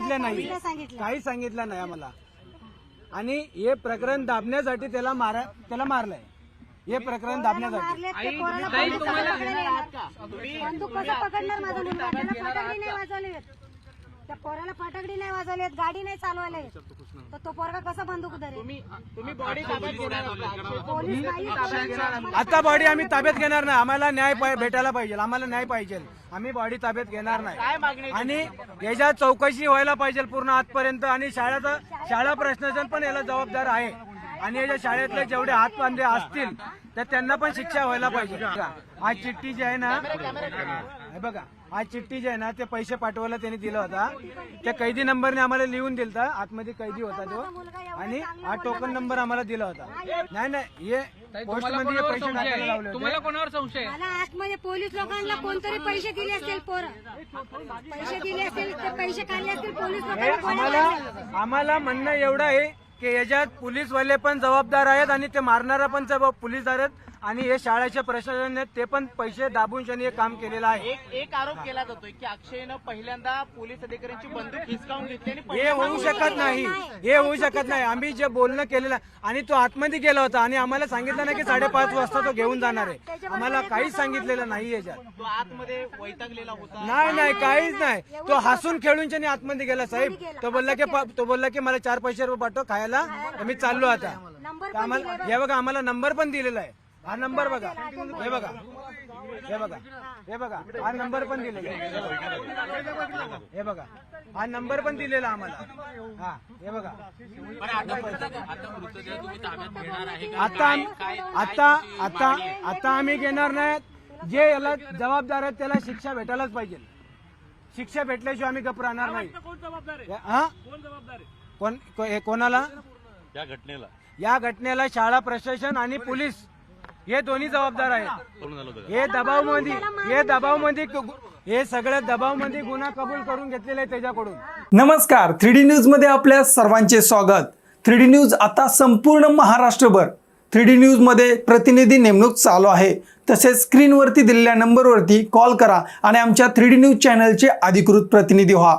सांगितलं नाही. काही सांगितलं नाही आम्हाला. आणि हे प्रकरण दाबण्यासाठी त्याला मारा त्याला मारलंय. हे प्रकरण दाबण्यासाठी. बंदूक कसं पकडणार माझा मुलगा? त्याला नाही पोराला फटाकडी नाही वाजवलेत गाडी नाही चालवले तर तो पोरगा कसा बंदूक धरेल? तुम्ही बॉडी ताब्यात घेणार. आहात. पोलीस नाही आता बॉडी आम्ही ताब्यात घेणार नाही. आम्हाला न्याय पाय- भेटायला पाहिजे. आम्हाला न्याय पाहिजे. आम्ही बॉडी ताब्यात घेणार नाही. आणि याच्या चौकशी व्हायला पाहिजे पूर्ण आजपर्यंत. आणि शाळेचा शाळा प्रशासन पण याला जबाबदार आहे. आणि याच्या शाळेतले जेवढे हातबांधे असतील तर त्यांना पण शिक्षा व्हायला पाहिजे. आज चिठ्ठी जी आहे ना हे बघा आज चिठ्ठी जी आहे ना ते पैसे पाठवायला त्यांनी दिला होता. त्या कैदी नंबरने आम्हाला लिहून दिलता आतमध्ये कैदी होता तो. आणि हा टोकन नंबर आम्हाला दिला होता. नाही नाही हे पोस्टमध्ये पैसे टाकायला लावले होते. तुम्हाला कोणावर संशय आहे? मला आतमध्ये पोलीस लोकांना कोणतरी पैसे दिले असतील पोरं? पैसे दिले असतील ते पैसे काढले असतील पोलीस हे लोकांना कोणी आम्हाला? आम्हाला म्हणणं एवढं आहे की याच्यात पोलीसवाले पण जबाबदार आहेत आणि ते मारणारा पण जबाब पोलीसदार आहेत. आणि हे शाळेच्या प्रशासनाने ते पण पैसे दाबून त्यांनी हे काम केलेलं आहे. एक एक आरोप केला जातोय की अक्षयनं पहिल्यांदा पोलीस अधिकाऱ्यांची बंदूक हिसकावून घेतली आणि हे होऊ शकत नाही. हे होऊ शकत नाही. आम्ही जे बोलणं केलेलं आहे आणि तो आतमध्ये गेला होता आणि आम्हाला सांगितलं नाही की साडेपाच वाजता तो घेऊन जाणार आहे. आम्हाला काहीच सांगितलेलं नाही याच्यात. तो आतमध्ये वैतागलेला होता. नाही नाही काहीच नाही. तो हसून खेळून त्याने आतमध्ये गेला साहेब. तो बोलला की प- तो बोलला की मला चार पैसे रुपये पाठव खायला. तर मी चाललो आता. नंबर तर आम्हाला हे बघा आम्हाला नंबर पण दिलेला आहे. हा नंबर बघा. हे बघा. हे बघा. हे बघा. हा नंबर पण दिलेला हे बघा. हा नंबर पण दिलेला आम्हाला. हा हे बघा. आता आता आता आता आम्ही घेणार नाही जे याला जबाबदार आहेत त्याला शिक्षा भेटायलाच पाहिजे. शिक्षा भेटल्याशिवाय आम्ही गप राहणार नाही. हा? कोण को- हे कोणाला? या घटनेला. या घटनेला शाळा प्रशासन आणि पोलीस हे दोन्ही जबाबदार आहेत. हे दबावमध्ये हे दबावमध्ये हे सगळं दबावमध्ये गुन्हा कबूल करून घेतलेला आहे त्याच्याकडून. नमस्कार थ्री डी न्यूजमध्ये आपल्या सर्वांचे स्वागत. थ्री डी न्यूज आता संपूर्ण महाराष्ट्रभर. थ्री डी न्यूजमध्ये प्रतिनिधी नेमणूक चालू आहे. तसेच स्क्रीनवरती दिलेल्या नंबरवरती कॉल करा आणि आमच्या थ्री डी न्यूज चॅनलचे अधिकृत प्रतिनिधी व्हा.